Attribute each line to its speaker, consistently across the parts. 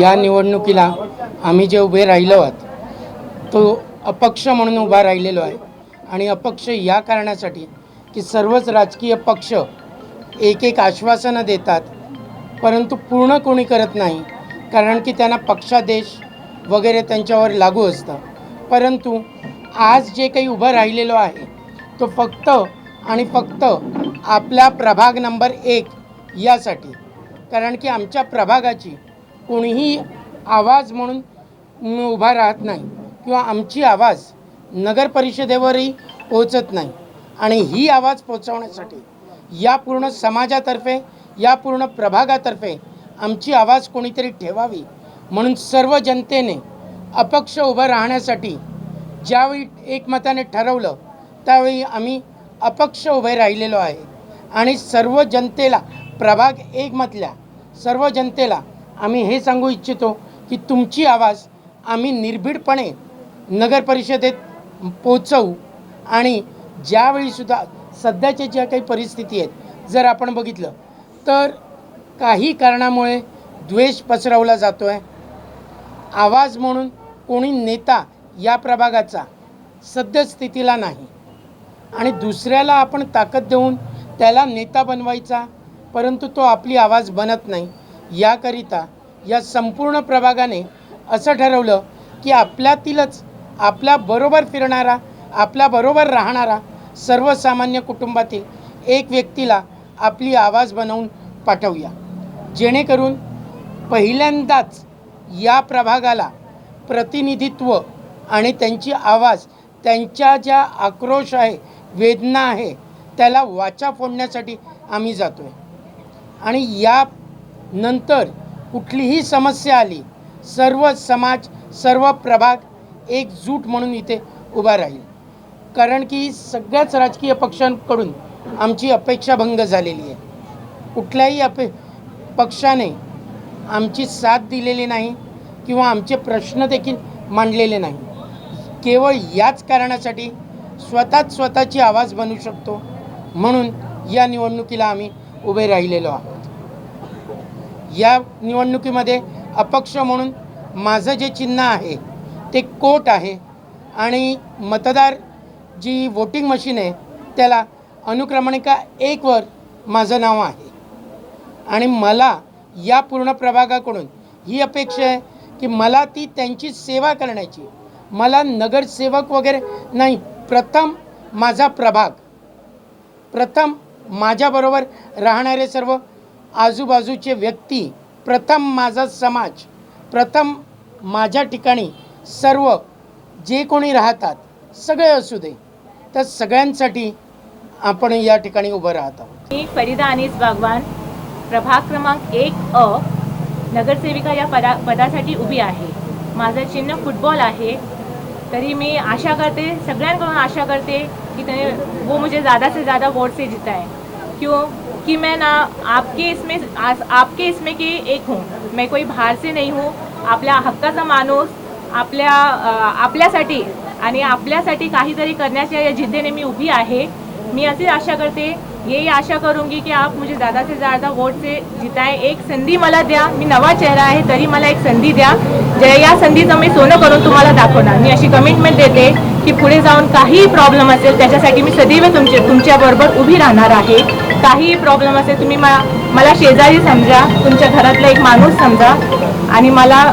Speaker 1: या निवडणुकीला आम्ही जे उभे राहिलो आहोत तो अपक्ष म्हणून उभा राहिलेलो आहे. आणि अपक्ष या कारणासाठी की सर्वच राजकीय पक्ष एक एक आश्वासनं देतात परंतु पूर्ण कोणी करत नाही कारण की त्यांना पक्षादेश वगैरे त्यांच्यावर लागू असतं. परंतु आज जे काही उभं राहिलेलो आहे तो फक्त आणि फक्त आपला प्रभाग नंबर एक यासाठी. कारण की आमच्या प्रभागाची कोणीही आवाज म्हणून उभा राहत नाही किंवा आमची आवाज नगर परिषदेवरही पोहोचत नाही. आणि ही आवाज पोचवण्यासाठी या पूर्ण समाजातर्फे या पूर्ण प्रभागातर्फे आमची आवाज कोणीतरी ठेवावी म्हणून सर्व जनतेने अपक्ष उभं राहण्यासाठी ज्यावेळी एकमताने ठरवलं त्यावेळी आम्ही अपक्ष उभे राहिलेलो आहे. आणि सर्व जनतेला प्रभाग एकमतल्या सर्व जनतेला आम्ही हे सांगू इच्छितो की तुमची आवाज आम्ही निर्भीडपणे नगर परिषदेत पोचवू आणि ज्यावेळीसुद्धा सध्याच्या ज्या काही परिस्थिती आहेत जर आपण बघितलं तर काही कारणामुळे द्वेष पसरवला जातो आहे आवाज म्हणून कोणी नेता या प्रभागाचा सद्यस्थितीला नाही. आणि दुसऱ्याला आपण ताकद देऊन त्याला नेता बनवायचा परंतु तो आपली आवाज बनत नाही. याकरिता या संपूर्ण प्रभागाने असं ठरवलं की आपल्यातीलच आपल्याबरोबर फिरणारा आपल्याबरोबर राहणारा सर्वसामान्य कुटुंबातील एक व्यक्तीला आपली आवाज बनवून पाठवूया. जेणेकरून पहिल्यांदाच या प्रभागाला प्रतिनिधित्व आणि त्यांची आवाज त्यांच्या ज्या आक्रोश आहे वेदना आहे त्याला वाचा फोडण्यासाठी आम्ही जातो आहे आणि या नंतर कुठलीही समस्या आली सर्व समाज सर्व प्रभाग एकजूट म्हणून इथे उभा राहील. कारण की सगळ्याच राजकीय पक्षांकडून आमची अपेक्षा भंग झालेली आहे. कुठल्याही अपे पक्षाने आमची साथ दिलेली नाही किंवा आमचे प्रश्न देखील मांडलेले नाही. केवळ याच कारणासाठी स्वतःच स्वतःची आवाज बनू शकतो म्हणून या निवडणुकीला आम्ही उभे राहिलेलो आहोत. या निवडणुकीमध्ये अपक्ष म्हणून माझं जे चिन्ह आहे ते कोट आहे आणि मतदार जी वोटिंग मशीन आहे त्याला अनुक्रमणिका एकवर माझं नाव आहे. आणि मला या पूर्ण प्रभागाकडून ही अपेक्षा आहे की मला ती त्यांची सेवा करण्याची मला नगरसेवक वगैरे नाही प्रथम माझा प्रभाग प्रथम माझ्याबरोबर राहणारे सर्व आजूबाजूचे व्यक्ती प्रथम माझा समाज प्रथम माझ्या ठिकाणी सर्व जे कोणी राहतात सगळे असू दे त्या सगळ्यांसाठी आपण या ठिकाणी उभं राहत आहोत.
Speaker 2: मी फरीदा अनिस बागवान प्रभाग क्रमांक एक अ नगरसेविका या पदा पदासाठी उभी आहे. माझं चिन्ह फुटबॉल आहे. तरी मी आशा करते सगळ्यांकडून आशा करते की त्याने वो मुझे ज़्यादा से ज़्यादा वोट से जिताए. क्यों? कि मैं ना आपके इसमें आज आपके इसमें की एक हूँ। मैं कोई बाहर से नहीं हूँ। आपल्या हक्काचा माणूस आपल्या आपल्यासाठी आणि आपल्यासाठी काहीतरी करण्याच्या या जिद्दीने मी उभी आहे. मी अशी आशा करते यही आशा करूंगी की आप मुझे ज़्यादा से ज़्यादा वोट से जिताएं। एक संधी मला द्या। मी नवा चेहरा आहे तरी मला एक संधी द्या। जे या संधीचं मी सोनं करून तुम्हाला दाखवणार. मी अशी कमिटमेंट देते की पुढे जाऊन काहीही प्रॉब्लेम असेल त्याच्यासाठी मी सदैव तुमचे तुमच्याबरोबर उभी राहणार आहे. काहीही प्रॉब्लेम असेल तुम्ही मा मला शेजारी समजा तुमच्या घरातला एक माणूस समजा आणि मला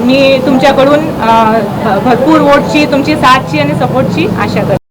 Speaker 2: मी तुमच्याकडून भरपूर वोटची तुमची साथची आणि सपोर्टची आशा करते.